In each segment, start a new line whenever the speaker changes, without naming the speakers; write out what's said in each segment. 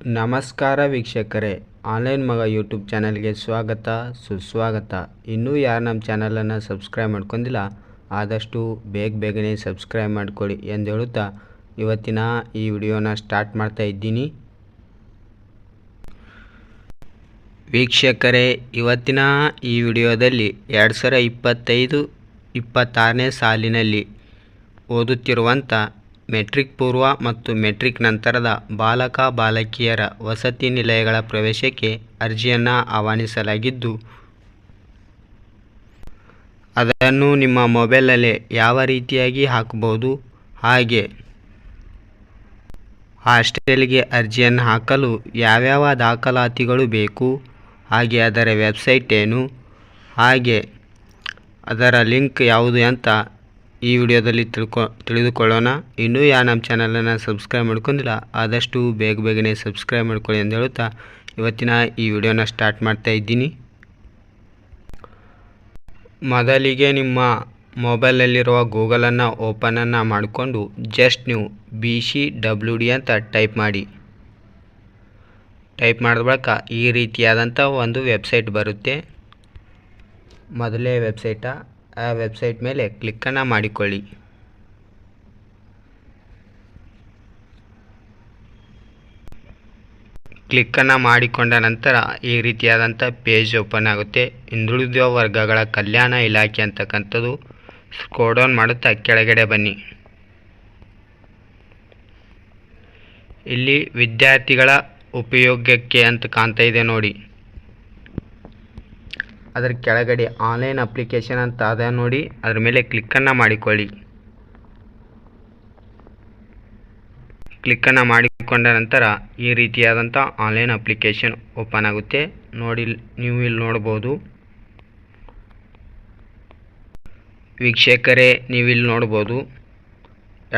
ನಮಸ್ಕಾರ ವೀಕ್ಷಕರೇ, ಆನ್ಲೈನ್ ಮಗ ಯೂಟ್ಯೂಬ್ ಚಾನಲ್ಗೆ ಸ್ವಾಗತ, ಸುಸ್ವಾಗತ. ಇನ್ನೂ ಯಾರು ನಮ್ಮ ಚಾನಲನ್ನು ಸಬ್ಸ್ಕ್ರೈಬ್ ಮಾಡ್ಕೊಂಡಿಲ್ಲ, ಆದಷ್ಟು ಬೇಗ ಬೇಗನೆ ಸಬ್ಸ್ಕ್ರೈಬ್ ಮಾಡಿಕೊಳ್ಳಿ ಎಂದು ಹೇಳುತ್ತಾ ಇವತ್ತಿನ ಈ ವಿಡಿಯೋನ ಸ್ಟಾರ್ಟ್ ಮಾಡ್ತಾ ಇದ್ದೀನಿ. ವೀಕ್ಷಕರೇ, ಇವತ್ತಿನ ಈ ವಿಡಿಯೋದಲ್ಲಿ ಎರಡು ಸಾವಿರ ಇಪ್ಪತ್ತೈದು, ಇಪ್ಪತ್ತಾರನೇ ಸಾಲಿನಲ್ಲಿ ಓದುತ್ತಿರುವಂಥ ಮೆಟ್ರಿಕ್ ಪೂರ್ವ ಮತ್ತು ಮೆಟ್ರಿಕ್ ನಂತರದ ಬಾಲಕ ಬಾಲಕಿಯರ ವಸತಿ ನಿಲಯಗಳ ಪ್ರವೇಶಕ್ಕೆ ಅರ್ಜಿಯನ್ನು ಆಹ್ವಾನಿಸಲಾಗಿದ್ದು, ಅದನ್ನು ನಿಮ್ಮ ಮೊಬೈಲಲ್ಲೇ ಯಾವ ರೀತಿಯಾಗಿ ಹಾಕಬಹುದು? ಹಾಗೆ ಹಾಸ್ಟೆಲ್ಗೆ ಅರ್ಜಿಯನ್ನು ಹಾಕಲು ಯಾವ್ಯಾವ ದಾಖಲಾತಿಗಳು ಬೇಕು? ಹಾಗೆ ಅದರ ವೆಬ್ಸೈಟ್ ಏನು? ಹಾಗೆ ಅದರ ಲಿಂಕ್ ಯಾವುದು ಅಂತ ಈ ವಿಡಿಯೋದಲ್ಲಿ ತಿಳ್ಕೊ ತಿಳಿದುಕೊಳ್ಳೋಣ. ಇನ್ನೂ ಯಾ ನಮ್ಮ ಚಾನಲನ್ನು ಸಬ್ಸ್ಕ್ರೈಬ್ ಮಾಡ್ಕೊಂಡಿಲ್ಲ, ಆದಷ್ಟು ಬೇಗ ಬೇಗನೆ ಸಬ್ಸ್ಕ್ರೈಬ್ ಮಾಡ್ಕೊಳ್ಳಿ ಅಂತ ಹೇಳುತ್ತಾ ಇವತ್ತಿನ ಈ ವಿಡಿಯೋನ ಸ್ಟಾರ್ಟ್ ಮಾಡ್ತಾ ಇದ್ದೀನಿ. ಮೊದಲಿಗೆ ನಿಮ್ಮ ಮೊಬೈಲಲ್ಲಿರುವ ಗೂಗಲನ್ನು ಓಪನನ್ನು ಮಾಡಿಕೊಂಡು ಜಸ್ಟ್ ನೀವು ಬಿ ಸಿ ಡಬ್ಲ್ಯೂ ಡಿ ಅಂತ ಟೈಪ್ ಮಾಡಿ. ಟೈಪ್ ಮಾಡಿದ ಬಳಿಕ ಈ ರೀತಿಯಾದಂಥ ಒಂದು ವೆಬ್ಸೈಟ್ ಬರುತ್ತೆ. ಮೊದಲೇ ವೆಬ್ಸೈಟ ಆ ವೆಬ್ಸೈಟ್ ಮೇಲೆ ಕ್ಲಿಕ್ಕನ್ನು ಮಾಡಿಕೊಳ್ಳಿ. ಕ್ಲಿಕ್ಕನ್ನು ಮಾಡಿಕೊಂಡ ನಂತರ ಈ ರೀತಿಯಾದಂಥ ಪೇಜ್ ಓಪನ್ ಆಗುತ್ತೆ. ಹಿಂದುಳಿದ ವರ್ಗಗಳ ಕಲ್ಯಾಣ ಇಲಾಖೆ ಅಂತಕ್ಕಂಥದ್ದು ಸ್ಕ್ರೋಡೌನ್ ಮಾಡುತ್ತಾ ಕೆಳಗಡೆ ಬನ್ನಿ. ಇಲ್ಲಿ ವಿದ್ಯಾರ್ಥಿಗಳ ಉಪಯೋಗಕ್ಕೆ ಅಂತ ಕಾಣ್ತಾ ಇದೆ ನೋಡಿ. ಅದರ ಕೆಳಗಡೆ ಆನ್ಲೈನ್ ಅಪ್ಲಿಕೇಶನ್ ಅಂತ ಅದ ನೋಡಿ, ಅದ್ರ ಮೇಲೆ ಕ್ಲಿಕ್ಕನ್ನು ಮಾಡಿಕೊಳ್ಳಿ. ಕ್ಲಿಕ್ಕನ್ನು ಮಾಡಿಕೊಂಡ ನಂತರ ಈ ರೀತಿಯಾದಂಥ ಆನ್ಲೈನ್ ಅಪ್ಲಿಕೇಶನ್ ಓಪನ್ ಆಗುತ್ತೆ. ನೋಡಿ, ನೀವು ಇಲ್ಲಿ ನೋಡ್ಬೋದು. ವೀಕ್ಷಕರೇ ನೀವಿಲ್ಲಿ ನೋಡ್ಬೋದು.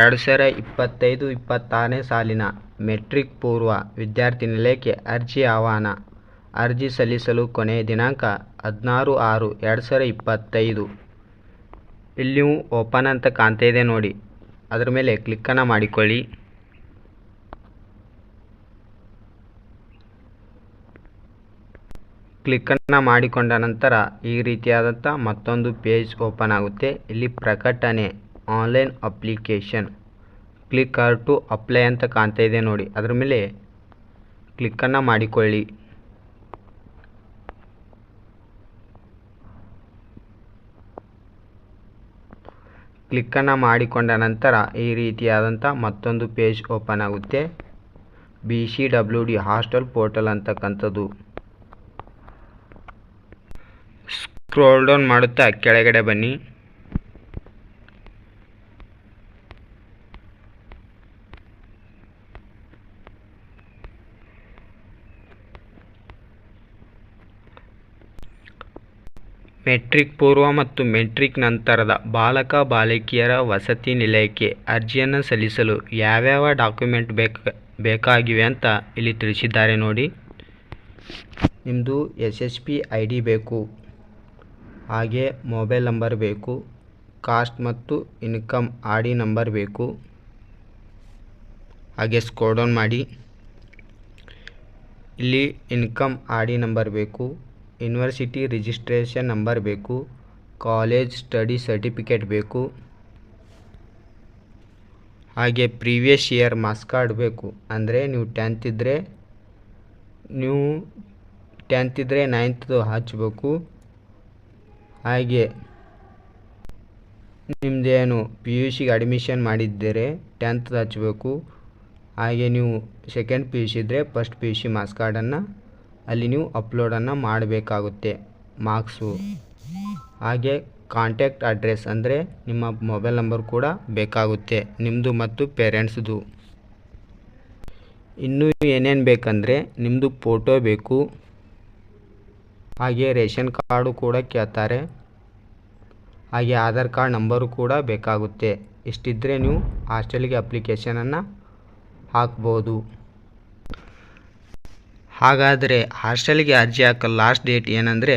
ಎರಡು ಸಾವಿರ ಇಪ್ಪತ್ತೈದು ಇಪ್ಪತ್ತಾರನೇ ಸಾಲಿನ ಮೆಟ್ರಿಕ್ ಪೂರ್ವ ವಿದ್ಯಾರ್ಥಿ ನಿಲಯಕ್ಕೆ ಅರ್ಜಿ ಆಹ್ವಾನ. ಅರ್ಜಿ ಸಲ್ಲಿಸಲು ಕೊನೆಯ ದಿನಾಂಕ ಹದಿನಾರು ಆರು, ಎರಡು ಸಾವಿರ ಇಪ್ಪತ್ತೈದು. ಇಲ್ಲಿ ಓಪನ್ ಅಂತ ಕಾಣ್ತಾ ಇದೆ ನೋಡಿ. ಅದರ ಮೇಲೆ ಕ್ಲಿಕ್ಕನ್ನು ಮಾಡಿಕೊಳ್ಳಿ. ಕ್ಲಿಕ್ಕನ್ನು ಮಾಡಿಕೊಂಡ ನಂತರ ಈ ರೀತಿಯಾದಂಥ ಮತ್ತೊಂದು ಪೇಜ್ ಓಪನ್ ಆಗುತ್ತೆ. ಇಲ್ಲಿ ಪ್ರಕಟಣೆ online application. Click here to apply ಅಂತ ಕಾಣ್ತಾ ಇದೆ ನೋಡಿ. ಅದರ ಮೇಲೆ ಕ್ಲಿಕ್ಕನ್ನು ಮಾಡಿಕೊಳ್ಳಿ. ಕ್ಲಿಕ್ಕನ್ನು ಮಾಡಿಕೊಂಡ ನಂತರ ಈ ರೀತಿಯಾದಂಥ ಮತ್ತೊಂದು ಪೇಜ್ ಓಪನ್ ಆಗುತ್ತೆ. B C W D hostel portal ಅಂತಕ್ಕಂಥದ್ದು. ಸ್ಕ್ರೋಲ್ ಡೌನ್ ಮಾಡುತ್ತಾ ಕೆಳಗಡೆ ಬನ್ನಿ. ಮೆಟ್ರಿಕ್ ಪೂರ್ವ ಮತ್ತು ಮೆಟ್ರಿಕ್ ನಂತರದ ಬಾಲಕ ಬಾಲಕಿಯರ ವಸತಿ ನಿಲಯಕ್ಕೆ ಅರ್ಜಿಯನ್ನು ಸಲ್ಲಿಸಲು ಯಾವ್ಯಾವ ಡಾಕ್ಯುಮೆಂಟ್ ಬೇಕು, ಬೇಕಾಗಿವೆ ಅಂತ ಇಲ್ಲಿ ತಿಳಿಸಿದ್ದಾರೆ ನೋಡಿ. ನಿಮ್ಮದು S S P I D ಬೇಕು, ಹಾಗೆ ಮೊಬೈಲ್ ನಂಬರ್ ಬೇಕು, ಕಾಸ್ಟ್ ಮತ್ತು ಇನ್ಕಮ್ ಆರ್ ಡಿ ನಂಬರ್ ಬೇಕು. ಹಾಗೆ ಸ್ಕೋಡೌನ್ ಮಾಡಿ. ಇಲ್ಲಿ ಇನ್ಕಮ್ ಆರ್ ಡಿ ನಂಬರ್ ಬೇಕು ಯೂನಿವರ್ಸಿಟಿ ರಿಜಿಸ್ಟ್ರೇಷನ್ ನಂಬರ್ ಬೇಕು, ಕಾಲೇಜ್ ಸ್ಟಡಿ ಸರ್ಟಿಫಿಕೇಟ್ ಬೇಕು, ಹಾಗೆ ಪ್ರೀವಿಯಸ್ ಇಯರ್ ಮಾರ್ಕ್ಸ್ ಕಾರ್ಡ್ ಬೇಕು. ಅಂದರೆ ನೀವು ಟೆಂತ್ ಇದ್ದರೆ ನೀವು ಟೆಂತ್ ಇದ್ದರೆ ನೈನ್ತ್ದು ಹಚ್ಚಬೇಕು ಹಾಗೆ ನಿಮ್ಮದೇನು ಪಿ ಯು ಸಿಗೆ ಅಡ್ಮಿಷನ್ ಮಾಡಿದ್ದೀರಿ ಟೆಂತ್ದು ಹಚ್ಚಬೇಕು ಹಾಗೆ ನೀವು ಸೆಕೆಂಡ್ ಪಿ ಯು ಸಿ ಇದ್ದರೆ first P U C marks ಕಾರ್ಡನ್ನು ಅಲ್ಲಿ ನೀವು ಅಪ್ಲೋಡನ್ನು ಮಾಡಬೇಕಾಗುತ್ತೆ. ಮಾರ್ಕ್ಸು ಹಾಗೆ ಕಾಂಟ್ಯಾಕ್ಟ್ ಅಡ್ರೆಸ್ ಅಂದರೆ ನಿಮ್ಮ ಮೊಬೈಲ್ ನಂಬರ್ ಕೂಡ ಬೇಕಾಗುತ್ತೆ. ನಿಮ್ಮದು ಮತ್ತು ಪೇರೆಂಟ್ಸ್ದು ಇನ್ನೂ ಏನೇನು ಬೇಕಂದರೆ ನಿಮ್ಮದು ಫೋಟೋ ಬೇಕು. ಹಾಗೆ ರೇಷನ್ ಕಾರ್ಡು ಕೂಡ ಕೇಳ್ತಾರೆ. ಹಾಗೆ ಆಧಾರ್ ಕಾರ್ಡ್ ನಂಬರು ಕೂಡ ಬೇಕಾಗುತ್ತೆ. ಇಷ್ಟಿದ್ದರೆ ನೀವು ಹಾಸ್ಟೆಲ್ಗೆ ಅಪ್ಲಿಕೇಶನನ್ನು ಹಾಕ್ಬೋದು. ಹಾಗಾದರೆ ಹಾಸ್ಟೆಲ್ಗೆ ಅರ್ಜಿ ಹಾಕಲು ಲಾಸ್ಟ್ ಡೇಟ್ ಏನಂದರೆ,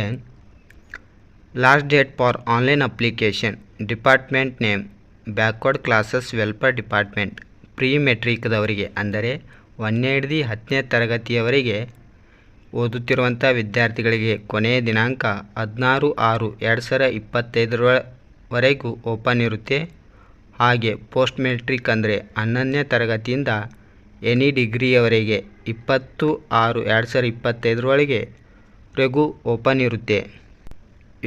last date for online application department name, backward classes, welfare department pre ಮೆಟ್ರಿಕ್ದವರಿಗೆ ಅಂದರೆ ಒಂದನೇ ಹಿಡ್ದು ಹತ್ತನೇ ತರಗತಿಯವರೆಗೆ ಓದುತ್ತಿರುವಂಥ ವಿದ್ಯಾರ್ಥಿಗಳಿಗೆ ಕೊನೆಯ ದಿನಾಂಕ ಹದಿನಾರು ಆರು ಎರಡು ಸಾವಿರ ಇಪ್ಪತ್ತೈದರವರೆಗೂ ಓಪನ್ ಇರುತ್ತೆ. ಹಾಗೆ ಪೋಸ್ಟ್ ಮೆಟ್ರಿಕ್ ಅಂದರೆ ಹನ್ನೊಂದನೇ ತರಗತಿಯಿಂದ ಎನಿ ಡಿಗ್ರಿಯವರೆಗೆ ಇಪ್ಪತ್ತು ಆರು ಎರಡು ಸಾವಿರ ಇಪ್ಪತ್ತೈದರೊಳಗೆ ವರೆಗೂ ಓಪನ್ ಇರುತ್ತೆ.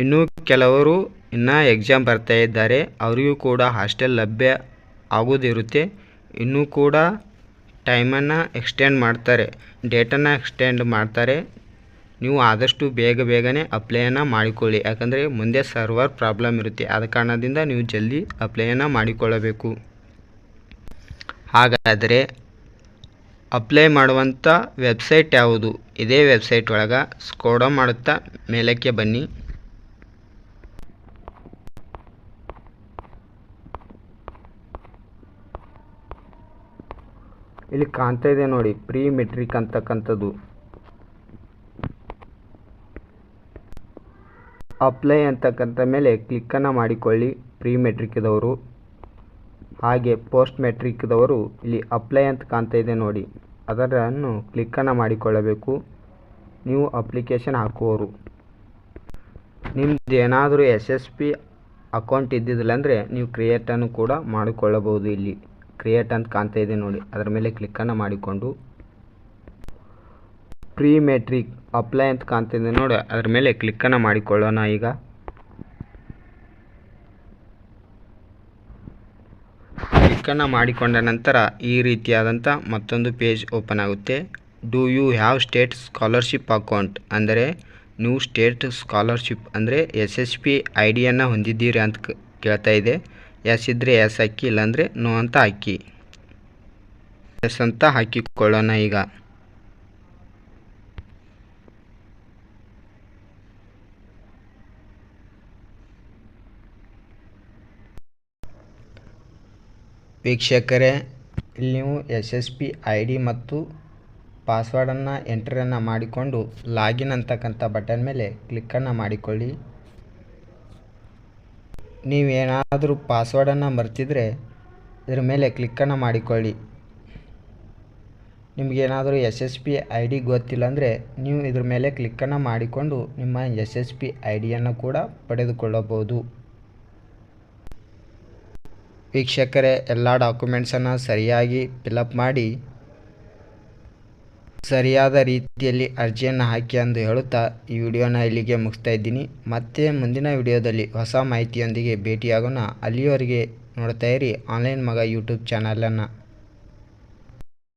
ಇನ್ನು ಕೆಲವರು ಇನ್ನೂ ಎಕ್ಸಾಮ್ ಬರ್ತಾ ಇದ್ದಾರೆ. ಅವರಿಗೂ ಕೂಡ ಹಾಸ್ಟೆಲ್ ಲಭ್ಯ ಆಗೋದಿರುತ್ತೆ. ಇನ್ನೂ ಕೂಡ ಟೈಮನ್ನು ಎಕ್ಸ್ಟೆಂಡ್ ಮಾಡ್ತಾರೆ. ಡೇಟನ್ನು ಎಕ್ಸ್ಟೆಂಡ್ ಮಾಡ್ತಾರೆ. ನೀವು ಆದಷ್ಟು ಬೇಗ ಬೇಗನೆ ಅಪ್ಲೈಯನ್ನು ಮಾಡಿಕೊಳ್ಳಿ. ಯಾಕಂದರೆ ಮುಂದೆ ಸರ್ವರ್ ಪ್ರಾಬ್ಲಮ್ ಇರುತ್ತೆ. ಆದ ಕಾರಣದಿಂದ ನೀವು ಜಲ್ದಿ ಅಪ್ಲೈಯನ್ನು ಮಾಡಿಕೊಳ್ಳಬೇಕು. ಹಾಗಾದರೆ ಅಪ್ಲೈ ಮಾಡುವಂಥ ವೆಬ್ಸೈಟ್ ಯಾವುದು? ಇದೇ ವೆಬ್ಸೈಟ್ ಒಳಗೆ ಸ್ಕೋಡ ಮಾಡುತ್ತಾ ಮೇಲಕ್ಕೆ ಬನ್ನಿ. ಇಲ್ಲಿ ಕಾಣ್ತಾ ಇದೆ ನೋಡಿ, ಪ್ರೀ ಮೆಟ್ರಿಕ್ ಅಂತಕ್ಕಂಥದ್ದು. ಅಪ್ಲೈ ಅಂತಕ್ಕಂಥ ಮೇಲೆ ಕ್ಲಿಕ್ಕನ್ನು ಮಾಡಿಕೊಳ್ಳಿ. ಪ್ರೀ ಮೆಟ್ರಿಕ್ದವರು ಹಾಗೆ ಪೋಸ್ಟ್ ಮೆಟ್ರಿಕ್ದವರು ಇಲ್ಲಿ ಅಪ್ಲೈ ಅಂತ ಕಾಣ್ತಾ ಇದೆ ನೋಡಿ. ಅದರನ್ನು ಕ್ಲಿಕ್ಕನ್ನು ಮಾಡಿಕೊಳ್ಳಬೇಕು. ನೀವು ಅಪ್ಲಿಕೇಶನ್ ಹಾಕುವವರು. ನಿಮ್ದು ಏನಾದರೂ ಎಸ್ ಎಸ್ ಪಿ ಅಕೌಂಟ್ ಇದ್ದಿದ್ದಿಲ್ಲ ಅಂದರೆ ನೀವು ಕ್ರಿಯೇಟನ್ನು ಕೂಡ ಮಾಡಿಕೊಳ್ಳಬಹುದು ಇಲ್ಲಿ. ಕ್ರಿಯೇಟ್ ಅಂತ ಕಾಣ್ತಾ ಇದೆ ನೋಡಿ. ಅದರ ಮೇಲೆ ಕ್ಲಿಕ್ಕನ್ನು ಮಾಡಿಕೊಂಡು. ಪ್ರೀ ಮೆಟ್ರಿಕ್ ಅಪ್ಲೈ ಅಂತ ಕಾಣ್ತಿದೆ ನೋಡಿ. ಅದರ ಮೇಲೆ ಕ್ಲಿಕ್ಕನ್ನು ಮಾಡಿಕೊಳ್ಳೋಣ ಈಗ. ಕ್ಲಿಕ್ಕನ್ನು ಮಾಡಿಕೊಂಡ ನಂತರ ಈ ರೀತಿಯಾದಂಥ ಮತ್ತೊಂದು ಪೇಜ್ ಓಪನ್ ಆಗುತ್ತೆ. Do you have state scholarship account ಅಂದರೆ, ನೀವು ಸ್ಟೇಟ್ ಸ್ಕಾಲರ್ಶಿಪ್ ಅಂದರೆ ಎಸ್ ಎಸ್ ಪಿ ಐ ಡಿಯನ್ನು ಹೊಂದಿದ್ದೀರಿ ಅಂತ ಕೇಳ್ತಾ ಇದೆ. ಎಸ್ ಇದ್ದರೆ ಎಸ್ ಹಾಕಿ, ಇಲ್ಲಾಂದರೆ ನೋ ಅಂತ ಹಾಕಿ. ಎಸ್ ಅಂತ ಹಾಕಿಕೊಳ್ಳೋಣ ಈಗ. ವೀಕ್ಷಕರೇ ಇಲ್ಲಿ ನೀವು S S P I D ಮತ್ತು ಪಾಸ್ವರ್ಡನ್ನು ಎಂಟ್ರನ್ನು ಮಾಡಿಕೊಂಡು ಲಾಗಿನ್ ಅಂತಕ್ಕಂಥ ಬಟನ್ ಮೇಲೆ ಕ್ಲಿಕ್ಕನ್ನು ಮಾಡಿಕೊಳ್ಳಿ. ನೀವೇನಾದರೂ ಪಾಸ್ವರ್ಡನ್ನು ಮರ್ತಿದ್ರೆ ಇದರ ಮೇಲೆ ಕ್ಲಿಕ್ಕನ್ನು ಮಾಡಿಕೊಳ್ಳಿ. ನಿಮಗೇನಾದರೂ S S P I D ಗೊತ್ತಿಲ್ಲ ಅಂದರೆ ನೀವು ಇದ್ರ ಮೇಲೆ ಕ್ಲಿಕ್ಕನ್ನು ಮಾಡಿಕೊಂಡು ನಿಮ್ಮ ಎಸ್ ಎಸ್ ಪಿ ಐ ಡಿಯನ್ನು ಕೂಡ ಪಡೆದುಕೊಳ್ಳಬಹುದು. ವೀಕ್ಷಕರೇ, ಎಲ್ಲ ಡಾಕ್ಯುಮೆಂಟ್ಸನ್ನು ಸರಿಯಾಗಿ ಫಿಲಪ್ ಮಾಡಿ, ಸರಿಯಾದ ರೀತಿಯಲ್ಲಿ ಅರ್ಜಿಯನ್ನು ಹಾಕಿ ಎಂದು ಹೇಳುತ್ತಾ ಈ ವಿಡಿಯೋನ ಇಲ್ಲಿಗೆ ಮುಗಿಸ್ತಾ ಇದ್ದೀನಿ. ಮತ್ತೆ ಮುಂದಿನ ವಿಡಿಯೋದಲ್ಲಿ ಹೊಸ ಮಾಹಿತಿಯೊಂದಿಗೆ ಭೇಟಿಯಾಗೋಣ. ಅಲ್ಲಿಯವರೆಗೆ ನೋಡ್ತಾ ಇರಿ ಆನ್ಲೈನ್ ಮಗ ಯೂಟ್ಯೂಬ್ ಚಾನಲನ್ನು